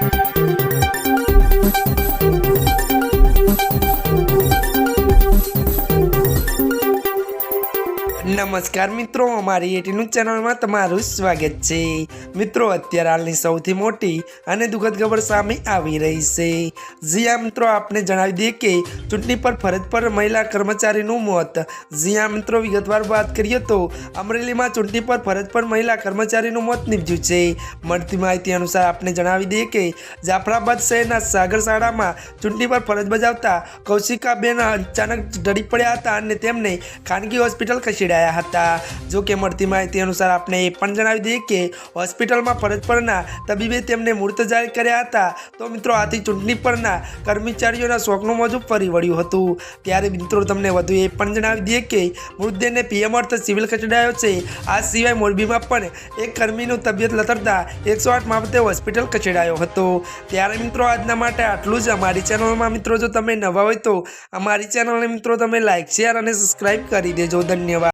Thank you. નમસ્કાર મિત્રો, અમારી એટીનું ચેનલમાં તમારું સ્વાગત છે. મિત્રો, અત્યારે હાલની સૌથી મોટી અને દુઃખદ ખબર સામે આવી રહી છે. જીયા મિત્રો, આપને જણાવી દઈએ કે ચૂંટણી પર ફરજ પર મહિલા કર્મચારીનું મોત. જીયા મિત્રો, વિગતવાર વાત કરીએ તો અમરેલીમાં ચૂંટણી પર ફરજ પર મહિલા કર્મચારીનું મોત નીપજ્યું છે. મળતી માહિતી અનુસાર આપને જણાવી દઈએ કે જાફરાબાદ શહેરના સાગર શાળામાં ચૂંટણી પર ફરજ બજાવતા કૌશિકાબેન અચાનક ઢળી પડ્યા હતા અને તેમને ખાનગી હોસ્પિટલ ખસેડાયા. હતા. જો કે મળતી માહિતી અનુસાર આપણે એ પણ જણાવી દઈએ કે હોસ્પિટલમાં ફરજ પરના તબીબે તેમને મૃત જાહેર કર્યા હતા. તો મિત્રો, આથી ચૂંટણી પરના કર્મચારીઓના શોખનું મોજું ફરી વળ્યું હતું. ત્યારે મિત્રો, તમને વધુ એ પણ જણાવી દઈએ કે મૃતદેહને પીએમ અર્થ સિવિલ ખસેડાયો છે. આ સિવાય મોરબીમાં પણ એક કર્મીનું તબિયત લથડતા એકસો આઠ બાબતે હોસ્પિટલ ખસેડાયો હતો. ત્યારે મિત્રો, આજના માટે આટલું જ. અમારી ચેનલમાં મિત્રો, જો તમે નવા હોય તો અમારી ચેનલને મિત્રો, તમે લાઈક, શેર અને સબસ્ક્રાઈબ કરી દેજો. ધન્યવાદ.